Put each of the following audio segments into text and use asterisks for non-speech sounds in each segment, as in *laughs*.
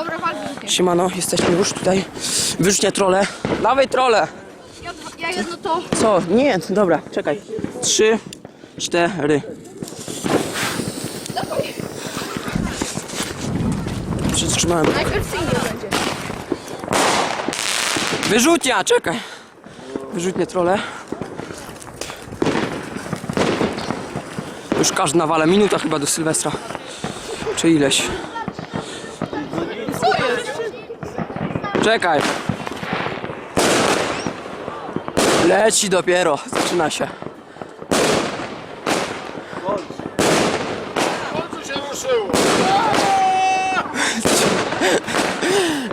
Dobra. Siemano, jesteśmy już tutaj. Wyrzutnia trole. Dawaj trole. Ja, ja jedno to. Co? Nie, dobra, czekaj. Trzy, cztery. Dawaj. Przytrzymałem. Najpierw single będzie. Wyrzutnia, czekaj. Wyrzutnie trole. Już każdy nawala. Minuta chyba do Sylwestra. Czy ileś. Czekaj. Leci dopiero. Zaczyna się. *laughs*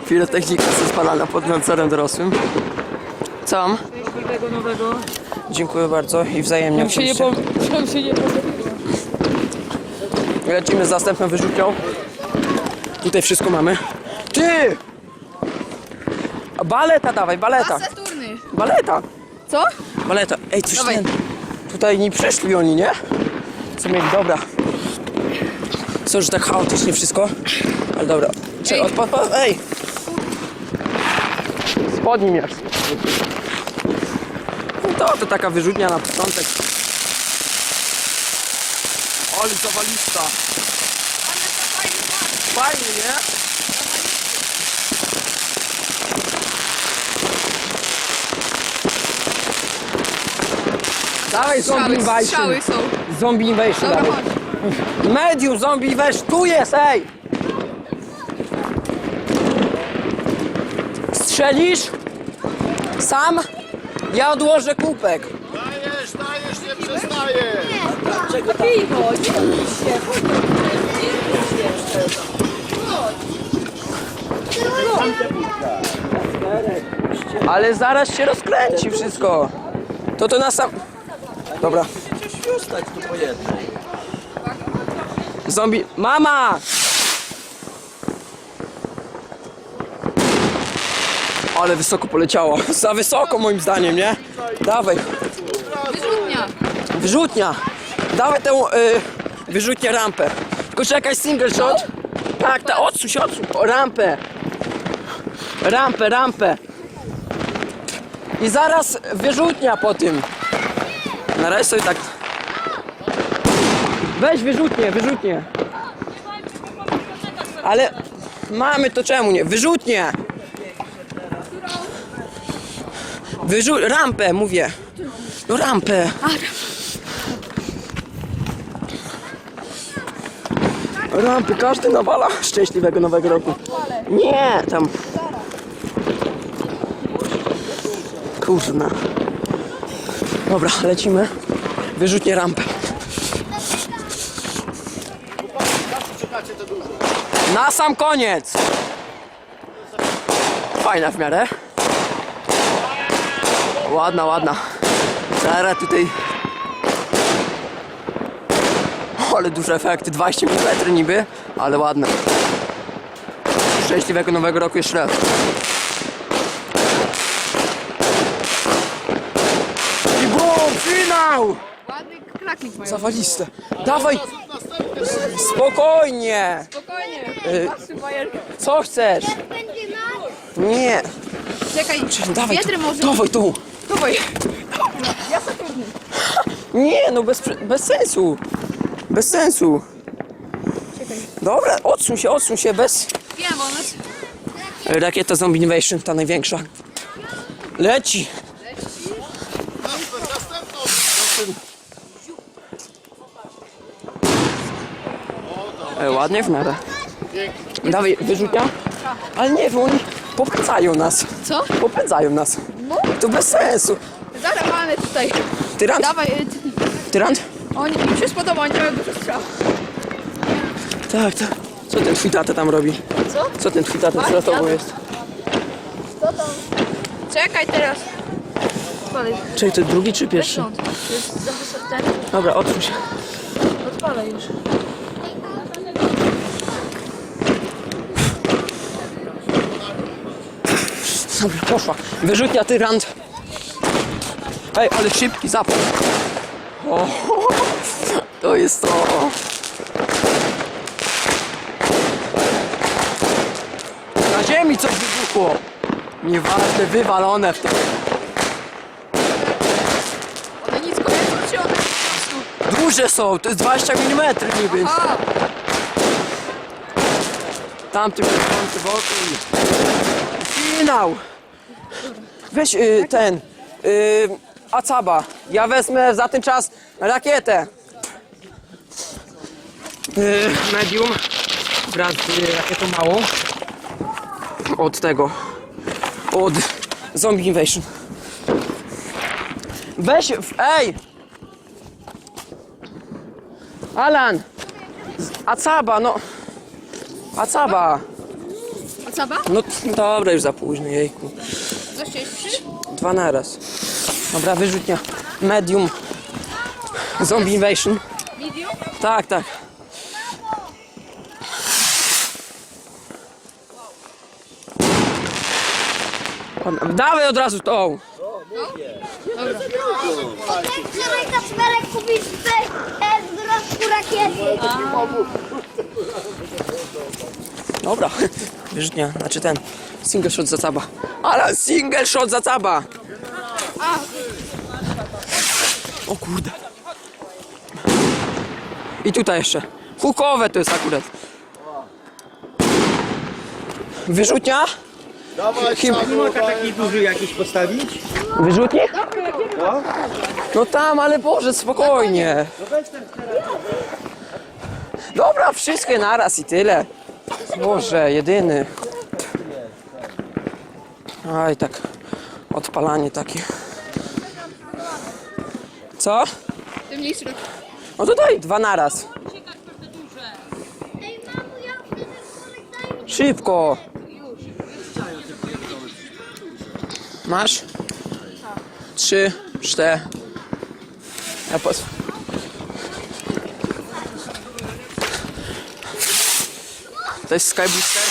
Pirotechnika zespalana pod nadzorem dorosłym. Co? Tego nowego. Dziękuję bardzo i wzajemnie Tam się nie oczywiście. po... Tam się nie. Lecimy z następną wyrzutnią. Tutaj wszystko mamy. Ty! Baleta dawaj, baleta. Saturny. Baleta. Co? Baleta. Ej, coś Dawaj. ten. Tutaj nie przyszli oni, nie? Co mieli, dobra. Co, że tak chaotycznie wszystko? Ale dobra. Czy, Ej. odpad, odpad, ej! Spodni miesz. No to, to taka wyrzutnia na początek. Ale zawalista. Fajnie, nie? Dawaj zombie Strzały, invasion. strzały są. Zombie invasion Dobra, dawaj. chodź. Medium zombie invasion. Tu jest, ej! Strzelisz? Sam? Ja odłożę kubek. Dajesz, dajesz, nie przestajesz! Piwo, nie bój się. Ale zaraz się rozkręci wszystko. To to na sam... Dobra. Zombie... Mama! Ale wysoko poleciało. *laughs* Za wysoko moim zdaniem, nie? Dawaj. Wyrzutnia. Wyrzutnia. Dawaj tę y, wyrzutnię rampę. Tylko czekaj, single shot. Tak, tak, odsuń się, odsuń. O, rampę. Rampę, rampę. I zaraz wyrzutnia po tym. Na razie sobie tak... Weź wyrzutnie, wyrzutnie. Ale mamy to czemu nie? Wyrzutnie. Wyrzu... Rampę, mówię. No rampę. Rampy, każdy nawala szczęśliwego nowego roku. Nie, tam. Kurna. Dobra, lecimy. Wyrzutnie rampę. Na sam koniec. Fajna w miarę. Ładna, ładna. Teraz tutaj ale duże efekty, 20 mm niby, ale ładne. Szczęśliwego nowego roku jeszcze raz. I bum, finał! Ładny kraknik mają. Zawaliste. Dawaj! Spokojnie! Spokojnie. Y- Patrzy bajerkę. Co chcesz? Nie, Czekaj, dawaj wietry tu, może. dawaj tu. Dawaj. Ja Saturny. Nie, no bez, bez sensu. Bez sensu. Dobra, odsuń się, odsuń się, bez... Wiem, on jest... Rakieta Zombie Invasion, ta największa. Leci! E, ładnie w miarę. Dawaj, wyrzutnia? Ale nie wiem, oni popędzają nas. Co? Popędzają nas. No, To bez sensu. zaraz mamy tutaj. Tyrant? Dawaj, ty- Tyrant? oni mi się spodoba, oni mają dużo strzał. Tak, tak. Co ten twój tata tam robi? Co? Co ten twój tata za tobą jest? Co tam? Czekaj teraz. Odpalaj. Czyli to drugi czy pierwszy? Stąd. Jest za wysoko ten. Dobra, odsuń się. Odpalaj już. Dobra, poszła. Wyrzutnia tyrant. Ej, ale szybki zapał. O, *laughs* to jest to. mi coś wybuchło. Nieważne, wywalone w to. One nic kojarzą, one po prostu... Duże są, to jest 20 mm niby. A, Tamty kręcący wokół. Finał! Weź y, ten. Y, Acaba. Ja wezmę za ten czas rakietę. Y, medium. Wraz z rakietą małą. Od tego. Od Zombie Invasion. Weź. w- Ej! Alan! Acaba, no. Acaba! A? No t- dobra, już za późno, jejku. Chciałeś trzy? Dwa naraz. Dobra, wyrzutnia. Medium. Zombie Invasion. Medium? Tak, tak. Dawaj od razu tą. Wczoraj Kacperek kupił z drożku rakiety. Dobra. Wyrzutnia, znaczy ten. Single shot za caba. Ale single shot za caba. O kurde. I tutaj jeszcze. Hukowe to jest akurat. Wyrzutnia? Dawaj, Nie można taki duży jakiś postawić? Wyrzutnik? No tam, ale Boże, spokojnie. Dobra, wszystkie naraz i tyle. Boże, jedyny. Aj, tak. Odpalanie takie. Co? Ty mniejszy. No to daj, dwa naraz. Szybko. Masz? Trzy, cztery. Ja pos... To jest Skybooster?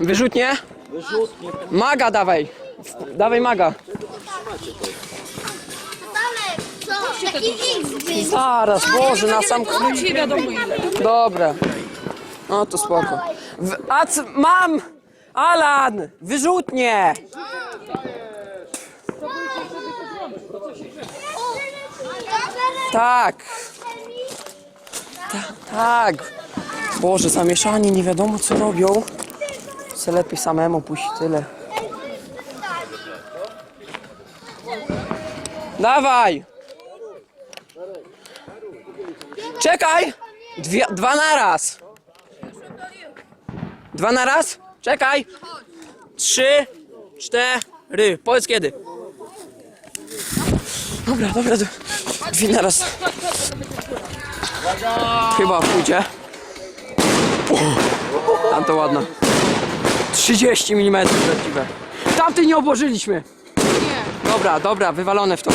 Wyrzutnie? Wyrzutnie. Maga dawaj. Dawaj maga. Zaraz, Boże, na sam koniec. Nie wiadomo ile. Dobra. No to spoko. W, a c, mam! Alan! Wyrzutnie! Tak. Ta, tak. Boże, zamieszani, nie wiadomo co robią. Se lepiej samemu pójść tyle. Dawaj! Czekaj! Dwie, dwa naraz! Dwa naraz? Czekaj! Trzy, cztery. Powiedz kiedy. Dobra, dobra. Dwie naraz. Chyba pójdzie. Tam to ładna. 30 mm prawdziwe. Tamty nie obłożyliśmy. Nie. Dobra, dobra, wywalone w to.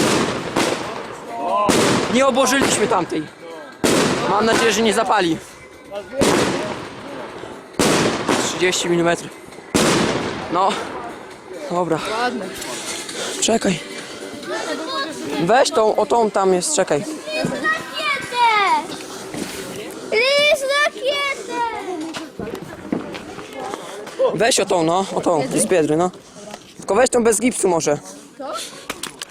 Nie obłożyliśmy tamtej. Mam nadzieję, że nie zapali. 30 mm. No. Dobra. Czekaj. Weź tą, o tą tam jest, czekaj. Lis rakietę! Weź o tą, no, o tą, z biedry, no. Tylko weź tą bez gipsu może. Co?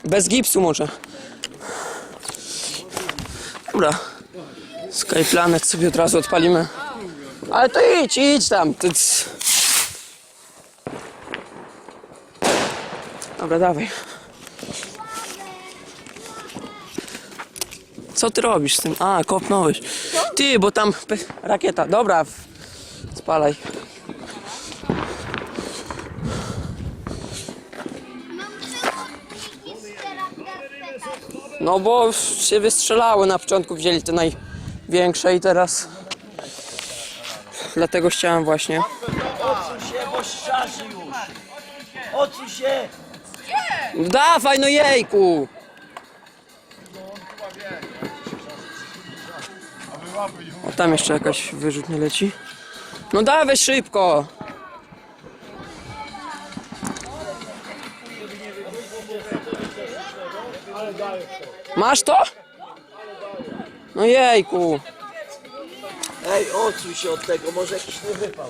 Bez gipsu może. Dobra. Skyplanet sobie od razu odpalimy. Ale to idź, idź tam. C- Dobra, dawaj. Co ty robisz z tym? A, kopnąłeś. Ty, bo tam rakieta. Dobra, spalaj. No bo się wystrzelały na początku, wzięli te największe i teraz... Dlatego chciałem właśnie. Odsuń się, bo już. Odsuń się. Dawaj, no jejku! O, tam jeszcze jakaś wyrzutnia leci. No dawaj szybko! Masz to? No jejku! Ej, odsuń się od tego, może jakiś nie wypał,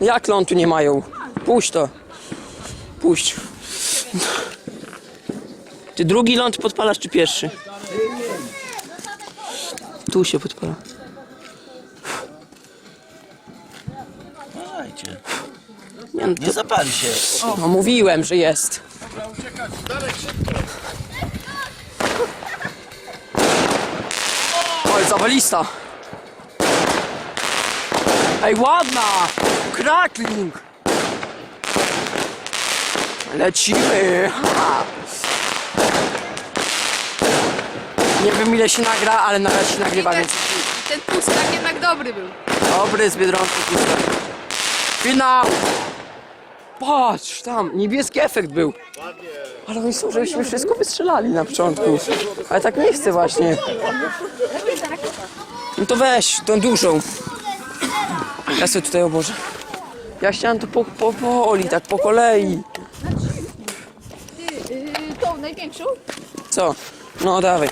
nie? Jak lądu nie mają? Puść to. Puść. Ty drugi ląd podpalasz czy pierwszy? Tu się podpala. Dajcie. Nie, no, Nie zapali się. to, no mówiłem, że jest. Oj, zawalista. Ej, ładna! Krakling! Lecimy! Ha. Nie wiem ile się nagra, ale na razie się nagrywa, więc Ten pustak jednak dobry był. dobry z Biedronki pustek. Finał! Patrz, tam, niebieski efekt był. Ale oni są, żebyśmy wszystko wystrzelali na początku. Ale tak nie chcę właśnie. No to weź, tą dużą. Ja sobie tutaj obożę. Ja chciałem to po, po, powoli, tak po kolei. Yy, tą największą? Co? No dawaj.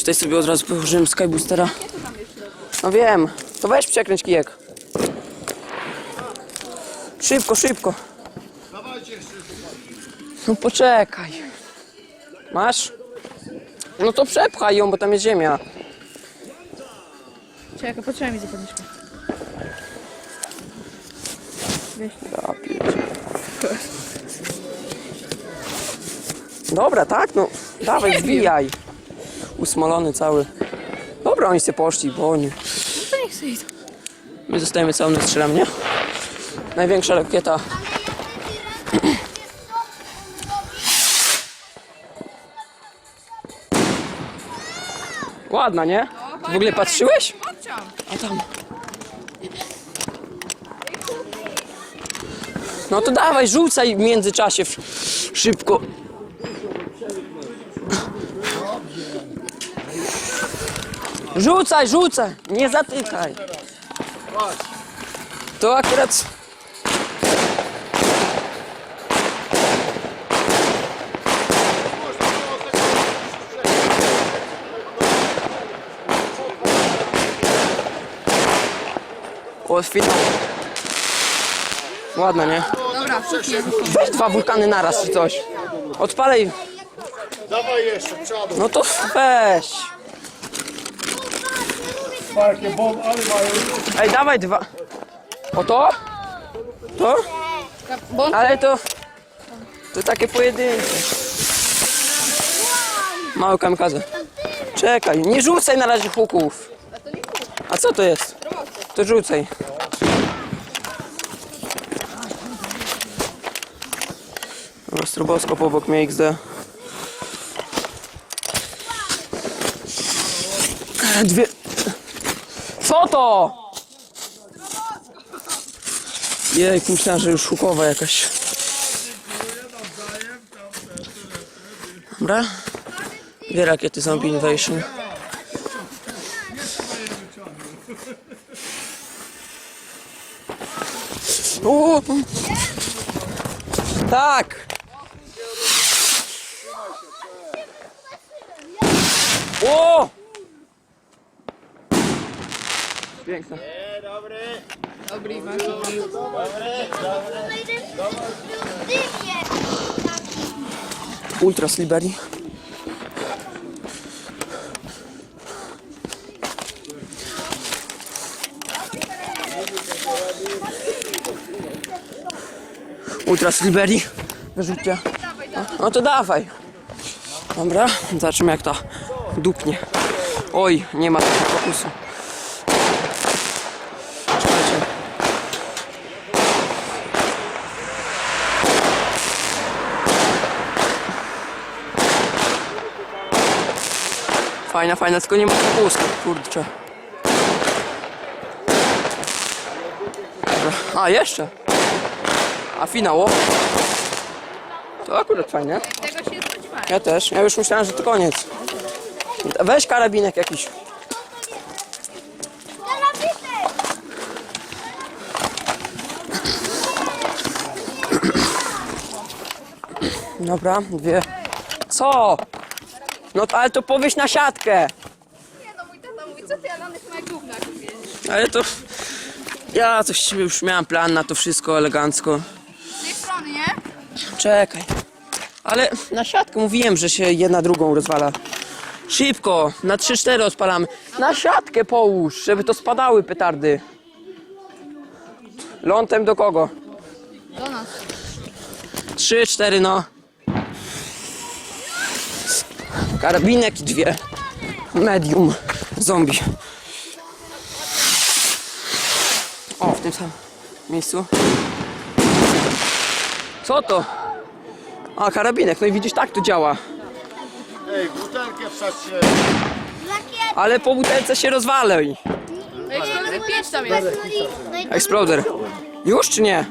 Tutaj sobie od razu położyłem Skyboostera. No wiem. To weź przekręć kijek. Szybko, szybko. No poczekaj. Masz? No to przepchaj ją, bo tam jest ziemia. Czekaj, potrzeba mi. Ja pierdzie- Dobra, tak, no. Dawaj, wbijaj. Usmolony cały. Dobra, oni sobie poszli, bo oni... Idą. My zostajemy cały na strzelam, nie? Największa rakieta. Ładna, nie? W ogóle patrzyłeś? A tam. No to dawaj, rzucaj w międzyczasie szybko. Rzucaj, rzucaj, nie zatykaj. To akurat... O, finał. Ładna, nie? Dobra. Weź dwa wulkany naraz czy coś. Odpalej. Dawaj jeszcze. No to weź. Jakie bomb, ale mają. Ej, dawaj dwa. O to? To? Ale to... To takie pojedyncze. Mały kamikaze. Czekaj, nie rzucaj na razie huków. A co to jest? To rzucaj. Dobra, Stroboskop obok mnie XD. Dwie... Co to? Jej, myślałem, że już hukowa jakaś. Dobra. Dwie rakiety Zombie Invasion. O! Tak! O! Piękne. dobry, Iwan, dobry. Ultra Sliberi. Ultra Sliberi. Wyrzućcie. No, to dawaj. Dobra, zobaczymy jak ta dupnie. Oj, nie ma takiego fokusu. Fajna, fajna, tylko nie ma fokusu, kurczę. Dobra. A, jeszcze. A finał, o. To akurat spodziewałem. Ja też. Ja już myślałem, że to koniec. Weź karabinek jakiś. Dobra, dwie. Co? No to, ale to powieś na siatkę. Nie no, mój tata mówi, co ty, Alanek, ma jak gówno Ale to... Ja coś już miałem plan na to wszystko elegancko. Z tej strony, nie? Czekaj. Ale na siatkę mówiłem, że się jedna drugą rozwala. Szybko, na 3-4 odpalamy. Na siatkę połóż, żeby to spadały petardy. Lądem do kogo? Do nas. 3-4 no. Karabinek i dwie. Medium. Zombie. O, w tym samym miejscu. Co to? A, karabinek. No i widzisz, tak to działa. Ej, butelkę. Lakier. Ale po butelce się rozwalej. Eksplozy 5 tam jest. I Exploder. Już czy nie?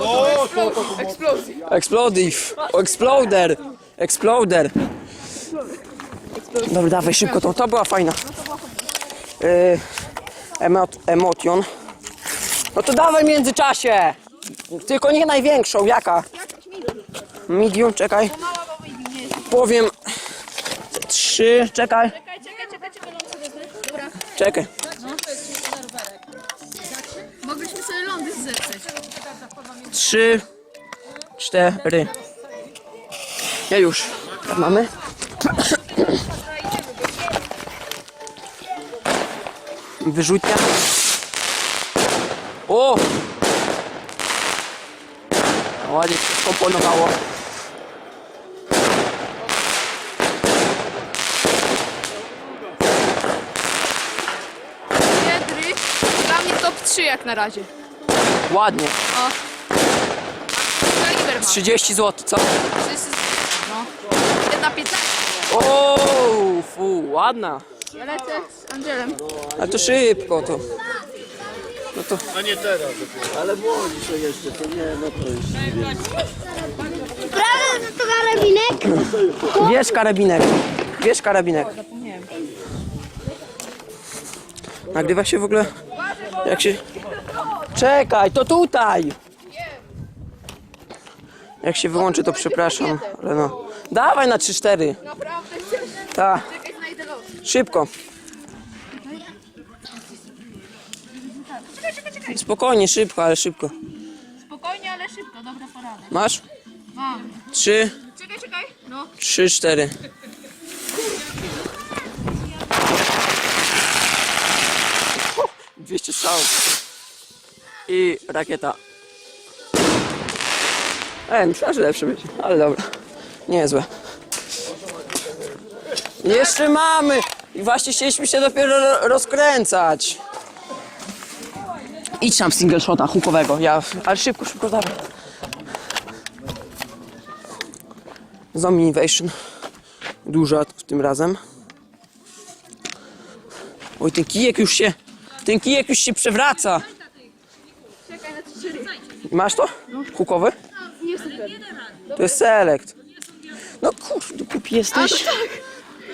O, to, to, to, Eksplozji. Explodive. O, Exploder. Exploder. Dobra, dawaj szybko to. To była fajna. Yy, emot, emotion. No to dawaj w międzyczasie. Tylko nie największą. Jaka? Medium, czekaj. Powiem. Trzy, czekaj. Czekaj. Mogliśmy sobie lądy zeprzeć. Trzy, cztery. Ja już. Tak mamy? Wyrzutnia. O! Ładnie się skomponowało. Jedry. Dla mnie top 3 jak na razie. Ładnie. O. Kaliber ma. 30 zł, co? Wszyscy- No. Jedna 15. O, fu, ładna. Ja lecę z Angelem. Ale to szybko to. No to a nie teraz. Prawda, że to karabinek? Bierz karabinek. Bierz karabinek. Nagrywa się w ogóle? Jak się... Czekaj, to tutaj! Jak się wyłączy, to przepraszam, ale no. Dawaj na 3-4. Naprawdę chcesz? Tak, Czekaj, znajdę los. szybko. Spokojnie, szybko, ale szybko. Spokojnie, ale szybko. Dobra porada. Masz? Mam. 3, Czekaj, czekaj. No. 3, 4. O, 200 strzałów. I rakieta. E, myślałem, że lepsze będzie, ale dobra. Niezłe. Jeszcze mamy! I właśnie chcieliśmy się dopiero ro- rozkręcać. Idź tam single shota hukowego, ja, ale szybko, szybko, dawaj. Zombie Invasion. Duża tym razem. Oj, ten kijek już się. Ten kijek już się przewraca. Masz to? Hukowy? Super. To jest select. No kurde, kupi jesteś.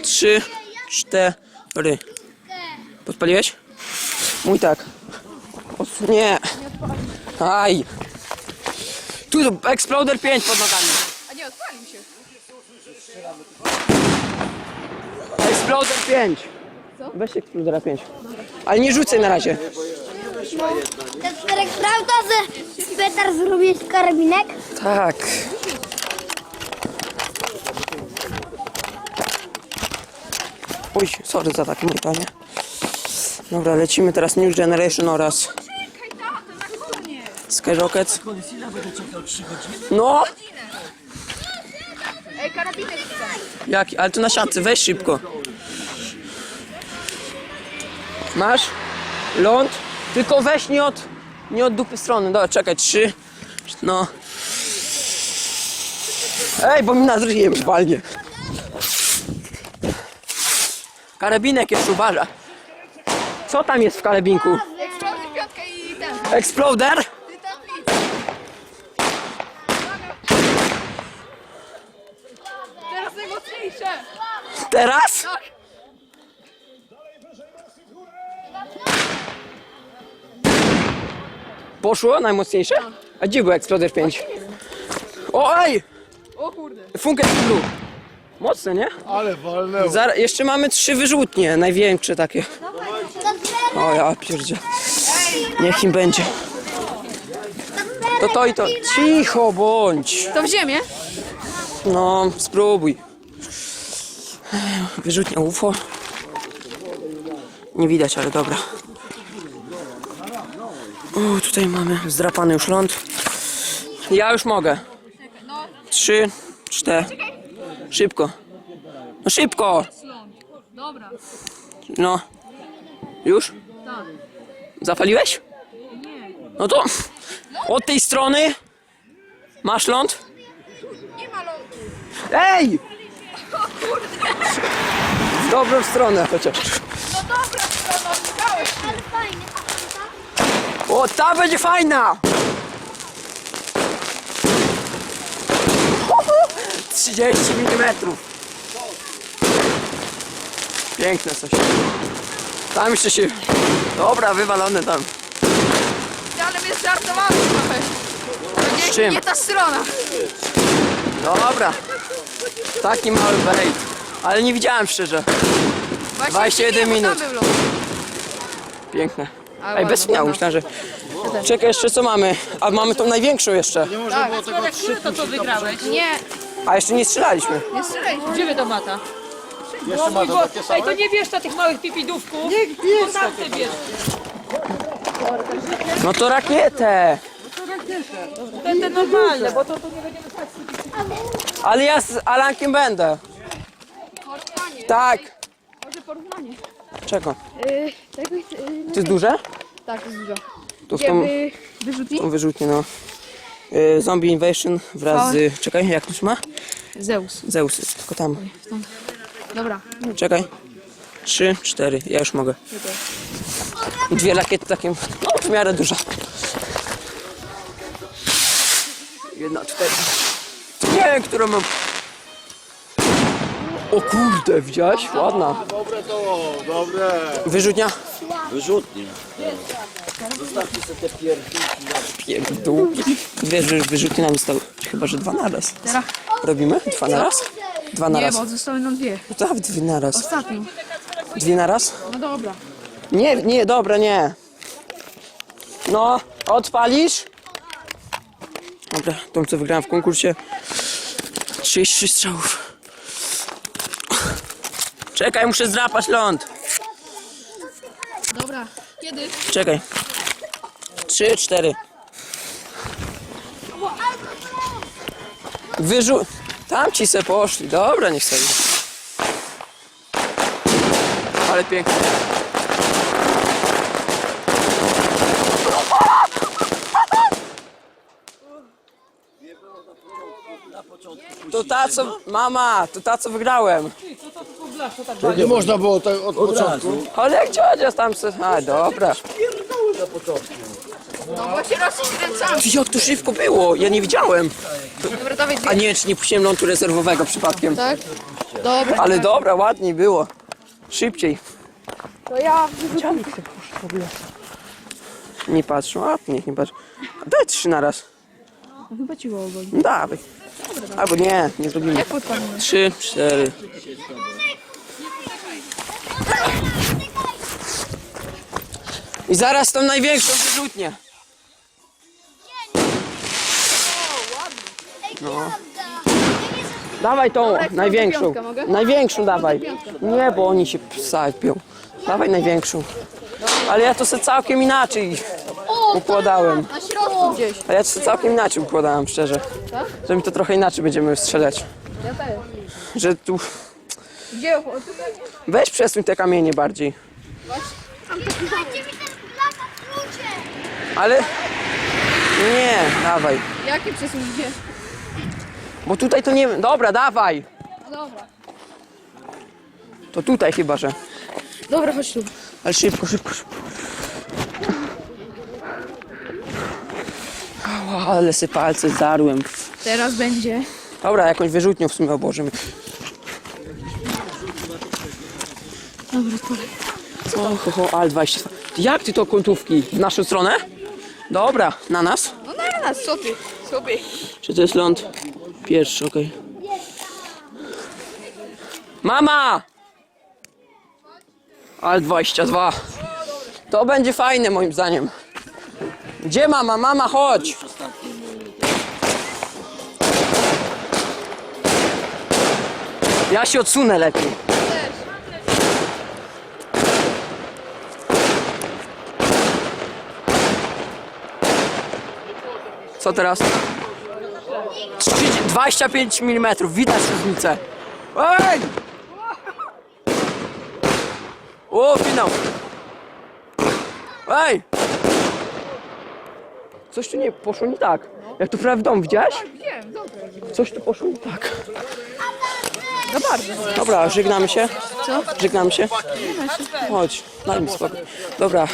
Trzy, cztery. Podpaliłeś? Mój tak. O, nie. Aj. Tu Exploder 5 pod nogami. A nie, odpalił się. Exploder 5. Weź Explodera 5. Ale nie rzucaj na razie. Testerek, prawda, że Petar zrobiłeś karabinek? Tak. Oj, sorry za takie mytanie. Dobra, lecimy teraz New Generation oraz Czekaj, tato, na koniec. Skyrocket. Ile będę czekał 3 godziny? No! Ej, karabinek. Jaki? Ale tu na siatce, weź szybko. Masz? Ląd? Tylko weź nie od, nie od dupy strony. Dobra, czekaj, trzy. No. Ej, bo mi na zryjem walnie. Karabinek jeszcze uważa. Co tam jest w karabinku? Eksplozji piątkę i ten. Exploder? Ty tam idź. Teraz najmocniejsze. Teraz? Tak. Poszło najmocniejsze? A gdzie był Exploder 5? O, ej! O kurde. Funkel Blue. Mocne, nie? Ale walnęło. Zar- jeszcze mamy trzy wyrzutnie, największe takie. O ja pierdzie. Niech im będzie. To to i to. Cicho bądź. To w ziemię? No, spróbuj. Wyrzutnia UFO. Nie widać, ale dobra. O, tutaj mamy zdrapany już ląd. Ja już mogę. Trzy, cztery. Szybko. No szybko. Dobra. No. Już? Tak. Zapaliłeś? No to od tej strony masz ląd? Nie ma lądu. Ej! W dobrą stronę chociaż. No dobra, dałeś. Ale fajny. O, ta będzie fajna! 30 mm. Piękne coś. Tam jeszcze się... Dobra, wywalone tam. Ale mnie żartowałeś trochę. To nie, Z czym? nie ta strona. Dobra. Taki mały bait. Ale nie widziałem szczerze. Właśnie 21 nie, bo tam minut. był. Piękne. Ale Ej, bez śmiału, ładno. myślałem, że... Czekaj, jeszcze co mamy? A mamy tą największą jeszcze. Nie można było tego trzy. To co wygrałeś? Nie, A jeszcze nie strzelaliśmy. nie strzelaj. Gdzie wy to mata? Jeszcze ma to takie Ej, same? to nie wiesz na tych małych pipidówków. Nie wiesz. To tamte wiesz. No to rakietę. Te, te normalne, bo to tu nie będziemy stać. Ale ja z Alankiem będę. Tak. Może porównanie. Czego? Yy, tego, yy, To jest duże? tak, jest dużo. To w tą, Wiemy, wyrzutni? tą wyrzutnię, no. Y, Zombie Invasion wraz z... Czekaj, jak to się ma? Zeus. Zeus jest, tylko tam. Dobra. Czekaj. Trzy, cztery, ja już mogę. Dwie rakiety takie, no w miarę duża. Jedna, cztery. Nie, którą mam... O kurde, widziałeś? Ładna. Dobre to, dobre. Wyrzutnia? Wyrzutnie. Zostawcie sobie te pierdółki. Pierdółki. Wiesz, że wyrzutnie nam zostały. Chyba, że dwa naraz. Teraz. Robimy? Dwa naraz? Dwa Nie, naraz. bo zostały nam dwie. No to dwie naraz. Ostatnią. Dwie naraz? No dobra. Nie, nie, dobra, nie. No, odpalisz? Dobra, tą co wygrałem w konkursie. 33 strzałów. Czekaj, muszę zdrapać ląd. Dobra. Kiedy? Czekaj. Trzy, cztery. Wyrzu... Tam ci se poszli. Dobra, niech sobie. Ale pięknie. To ta co... Mama, to ta co wygrałem. Nie można było tak od początku. Ale jak dziadzia tam se... A, dobra. No bo się rozkręcamy. Jak to szybko było? Ja nie widziałem. Dobra, dawaj dwie. A nie, czy nie puściłem lądu rezerwowego przypadkiem. Tak? Dobra. Ale dobra, ładniej było. Szybciej. To ja Nie patrzą, a niech nie patrzą. Daj trzy na raz. Chyba ci. No dawaj. Albo nie, nie zrobimy. Jak podpadniemy? Trzy, cztery. I zaraz tą największą wyrzutnię. No. Dawaj tą największą. piątkę mogę? Największą dawaj. Nie, bo oni się sapią. Dawaj największą. Ale ja to sobie całkiem inaczej układałem. Na środku gdzieś. A ja to sobie całkiem inaczej układałem, szczerze. Tak? Że mi to trochę inaczej będziemy strzelać. Ja też. Że tu... Gdzie? O, tutaj? Weź przesuń te kamienie bardziej. Dajcie mi ten lata klucze. Ale... Nie, dawaj. Jakie przesunięcie? Bo tutaj to nie... Dobra, dawaj. No dobra. To tutaj chyba, że... Dobra, chodź tu. Ale szybko, szybko, szybko. Ała, ale se palce zarłem. Teraz będzie. Dobra, jakąś wyrzutnią w sumie obłożymy. Dobra, kolej. O, ho, ho, ale 22. Jak ty to kątówki? W naszą stronę? Dobra, na nas? No na nas, co ty? Sobie. Czy to jest ląd? Pierwszy, okej. Mama! Ale 22. To będzie fajne moim zdaniem. Gdzie mama? Mama, chodź. Ja się odsunę lepiej. Co teraz? 30, 25 mm, widać różnicę. Ej! O, finał! Ej! Coś tu nie poszło nie tak. Jak tu prawie w dom, widziałeś? Wiem, dobrze. Coś tu poszło nie tak. No bardzo. Dobra, żegnamy się. Co? Żegnamy się. Chodź, daj mi spokój. Dobra.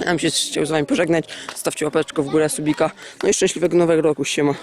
Ja bym się chciał z wami pożegnać. Stawcie łapeczkę w górę, subika. No i szczęśliwego nowego roku, siema.